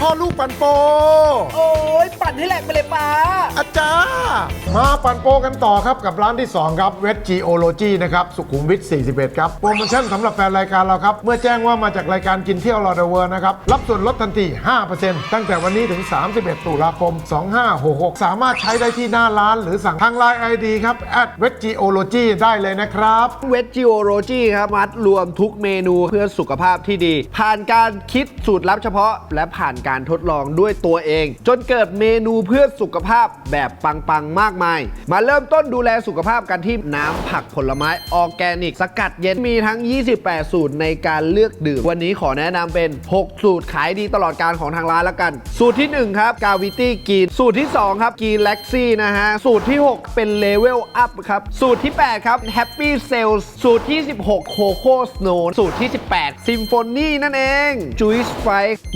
พ่อลูกปั่นโป โอ้ยปั่นให้แหลกไปเลยป้า อาจารย์มาปั่นโปกันต่อครับกับร้านที่ 2 ครับเวทจีโอโลจีนะครับ สุขุมวิท 41 ครับ โปรโมชั่นสำหรับแฟนรายการเราครับ เมื่อแจ้งว่ามาจากรายการกินเที่ยวรอเดเวอร์นะครับ รับส่วนลดทันที 5%ตั้งแต่วันนี้ถึง 31 ตุลาคม 2566 สามารถใช้ได้ที่หน้าร้าน หรือสั่งทางไลน์ไอดีครับ at v e g o l o g y ได้เลยนะครับเวจจิโอโรจีครับมัดรวมทุกเมนูเพื่อสุขภาพที่ดี ผ่านการคิดสูตรลับเฉพาะและผ่านการทดลองด้วยตัวเอง จนเกิดเมนูเพื่อสุขภาพแบบปังๆมากมาย มาเริ่มต้นดูแลสุขภาพกันที่น้ำผักผลไม้ออร์แกนิก สกัดเย็นมีทั้ง 28 สูตรในการเลือกดื่ม วันนี้ขอแนะนำเป็น 6 สูตรขายดีตลอดการของทางร้านแล้วกัน สูตรที่ 1 ครับกาวิตี้กีนสูตรที่ 2 ครับกีนเล็กซี่นะฮะ สูตรที่ 6 เป็นเลเวลอัพครับ สูตรที่ 8 ครับแฮปปี้เซลส์สูตรที่ 16โคโค่สโนสูตรที่ 18ซิมโฟนีนั่นเองจูสไฟ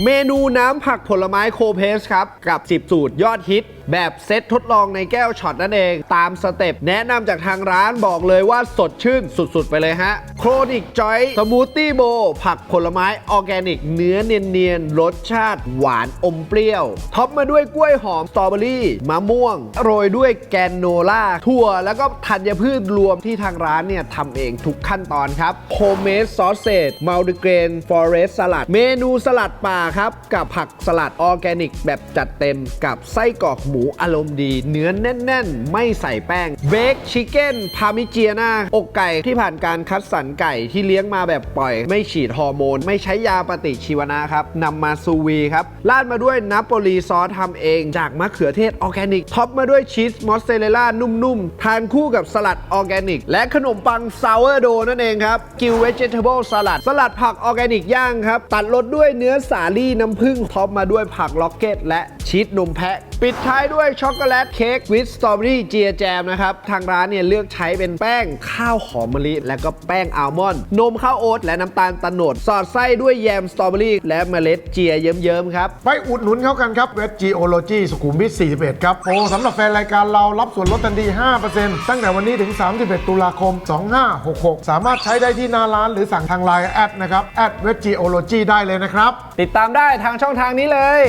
เมนูน้ำผักผลไม้โคเพสครับ กับ 10 สูตรยอดฮิต แบบเซตทดลองในแก้วช็อตนั่นเอง ตามสเต็ปแนะนำจากทางร้านบอกเลยว่าสดชื่นสุดๆ ไปเลยฮะโครนิกจอยสมูทตี้โบผักผลไม้ออร์แกนิก เนื้อเนียนๆ รสชาติหวานอมเปรี้ยว ท็อปมาด้วยกล้วยหอมสตรอเบอรี่มะม่วง โรยด้วยแกนโนล่าถั่ว แล้วก็ธัญพืชรวมที่ทางร้านเนี่ยทำเองทุกขั้นตอนครับโฮมเมดซอสเซจมัลติเกรนฟอเรสสลัด เมนูสลัดป่าครับ กับผักสลัดออร์แกนิก แบบจัดเต็มกับไส้กรอกหมูอารมณ์ดี เนื้อแน่น ๆ ไม่ใส่แป้งเบคชิคเก้นพามิเจียนาอกไก่ที่ผ่านการคัดสรรไก่ที่เลี้ยงมาแบบปล่อย ไม่ฉีดฮอร์โมน ไม่ใช้ยาปฏิชีวนะครับนำมาซูวีครับราดมาด้วยนาโปลีซอสทำเองจากมะเขือเทศออร์แกนิกท็อปมาด้วยชีสมอสเซเรลล่านุ่ม ๆ ทานคู่กับสลัดออร์แกนิก และขนมปังซาวเวอร์โดนั่นเองครับกิวเวจเทเบิลสลัดสลัดผักออร์แกนิกย่างครับตัดรสด้วยเนื้อสาลี่น้ำผึ้งท็อปมาด้วยผักล็อกเก็ต และชีสนมแพะ ปิดท้ายด้วยช็อกโกแลตเค้กวิสสตรอเบอรี่เจียแจมนะครับ ทางร้านเนี่ยเลือกใช้เป็นแป้งข้าวหอมมะลิ และก็แป้งอัลมอนด์นมข้าวโอ๊ตและน้ำตาลตะโนด สอดไส้ด้วยแยมสตรอเบอรี่และเมล็ดเจียเยิ้มๆครับ ไปอุดหนุนเขากันครับเวทจีโอโลจีสุขุมวิท 41 ครับโปรสำหรับแฟนรายการเรารับส่วนลดทันที 5%ตั้งแต่วันนี้ถึง 31 ตุลาคม 2566 สามารถใช้ได้ที่หน้าร้านหรือสั่งทางไลน์แอดนะครับแอดเวทจีโอโลจีได้เลยนะครับ ติดตามได้ทางช่องทางนี้เลย